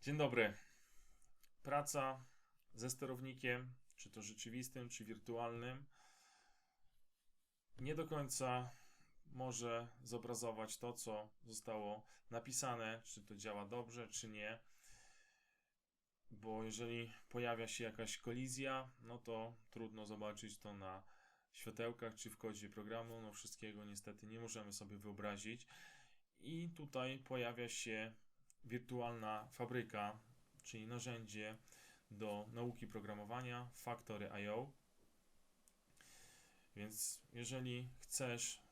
Dzień dobry. Praca ze sterownikiem, czy to rzeczywistym, czy wirtualnym, nie do końca może zobrazować to, co zostało napisane, czy to działa dobrze, czy nie. Bo jeżeli pojawia się jakaś kolizja, no to trudno zobaczyć to na światełkach, czy w kodzie programu. No wszystkiego niestety nie możemy sobie wyobrazić. I tutaj pojawia się wirtualna fabryka, czyli narzędzie do nauki programowania Factory.io. Więc jeżeli chcesz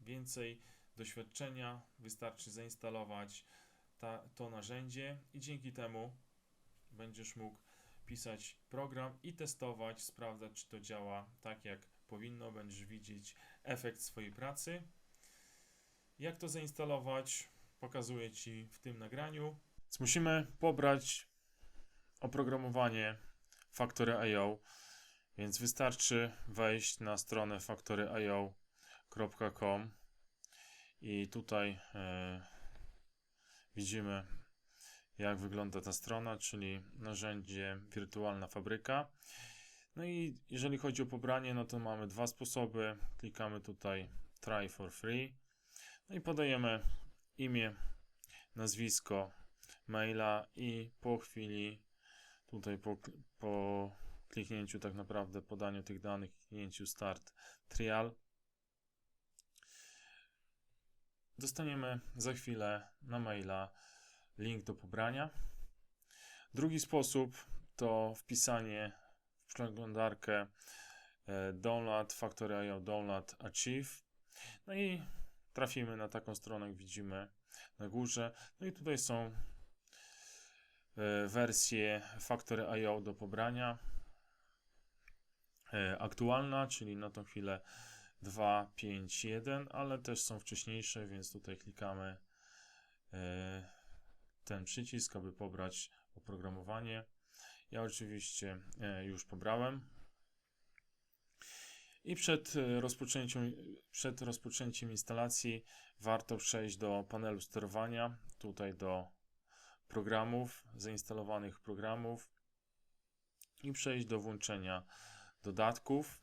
więcej doświadczenia, wystarczy zainstalować ta, to narzędzie i dzięki temu będziesz mógł pisać program i testować, sprawdzać, czy to działa tak, jak powinno. Będziesz widzieć efekt swojej pracy. Jak to zainstalować? Pokazuję Ci w tym nagraniu. Więc musimy pobrać oprogramowanie Factory.io, więc wystarczy wejść na stronę factory.io.com i tutaj e, widzimy jak wygląda ta strona, czyli narzędzie wirtualna fabryka. No i jeżeli chodzi o pobranie, no to mamy dwa sposoby. Klikamy tutaj try for free. No i podajemy imię, nazwisko, maila i po chwili, tutaj po, po kliknięciu tak naprawdę, podaniu tych danych, kliknięciu start trial, dostaniemy za chwilę na maila link do pobrania. Drugi sposób to wpisanie w przeglądarkę e, download Factory.io download achieve. No i trafimy na taką stronę, jak widzimy na górze. No i tutaj są e, wersje Factory.io do pobrania. E, Aktualna, czyli na tą chwilę 2.5.1, ale też są wcześniejsze, więc tutaj klikamy e, ten przycisk, aby pobrać oprogramowanie. Ja oczywiście już pobrałem. I przed e, rozpoczęciem, przed rozpoczęciem instalacji warto przejść do panelu sterowania, tutaj do programów, zainstalowanych programów i przejść do włączenia dodatków.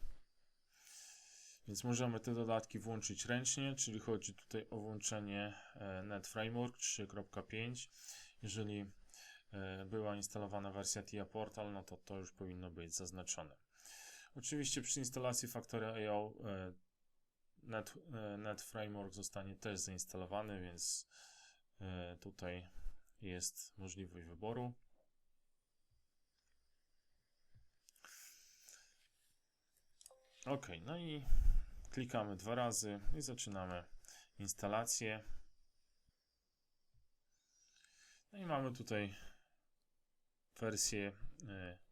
Więc możemy te dodatki włączyć ręcznie, czyli chodzi tutaj o włączenie e, Net Framework 3.5. Jeżeli e, była instalowana wersja TIA Portal, no to to już powinno być zaznaczone. Oczywiście przy instalacji Factory.io e, Net, e, Net Framework zostanie też zainstalowany, więc e, tutaj jest możliwość wyboru. Ok, no i klikamy dwa razy i zaczynamy instalację. No i mamy tutaj wersję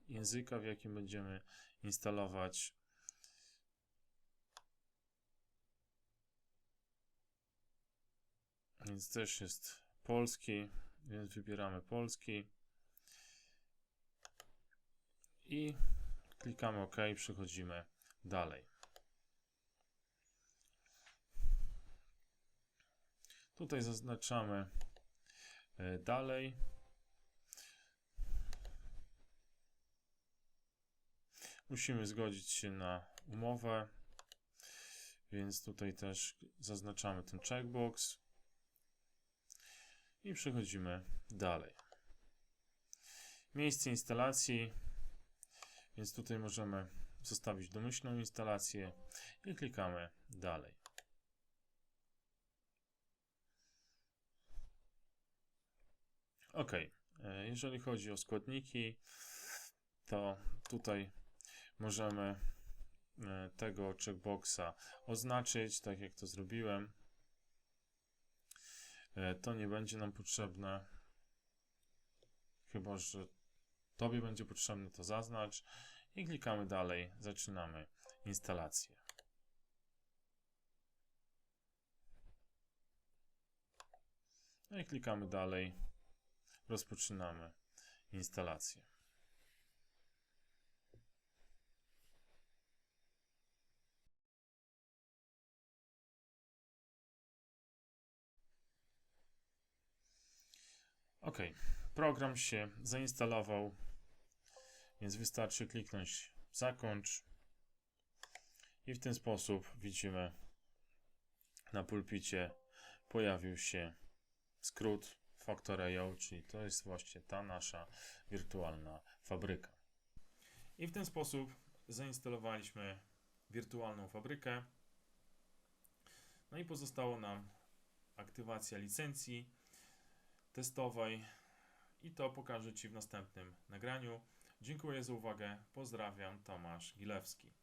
języka, w jakim będziemy instalować. Więc też jest polski, więc wybieramy polski i klikamy OK, przechodzimy dalej. Tutaj zaznaczamy e, dalej. Musimy zgodzić się na umowę, więc tutaj też zaznaczamy ten checkbox i przechodzimy dalej. Miejsce instalacji, więc tutaj możemy zostawić domyślną instalację i klikamy dalej. OK, e, jeżeli chodzi o składniki, to tutaj możemy e, tego checkboxa oznaczyć, tak jak to zrobiłem. E, to nie będzie nam potrzebne. Chyba, że Tobie będzie potrzebne, to zaznacz. I klikamy dalej. Zaczynamy instalację. No i klikamy dalej. Rozpoczynamy instalację. Ok, program się zainstalował, więc wystarczy kliknąć zakończ i w ten sposób widzimy na pulpicie pojawił się skrót Factorio, czyli to jest właśnie ta nasza wirtualna fabryka. I w ten sposób zainstalowaliśmy wirtualną fabrykę. No i pozostało nam aktywacja licencji testowej i to pokażę Ci w następnym nagraniu. Dziękuję za uwagę. Pozdrawiam, Tomasz Gilewski.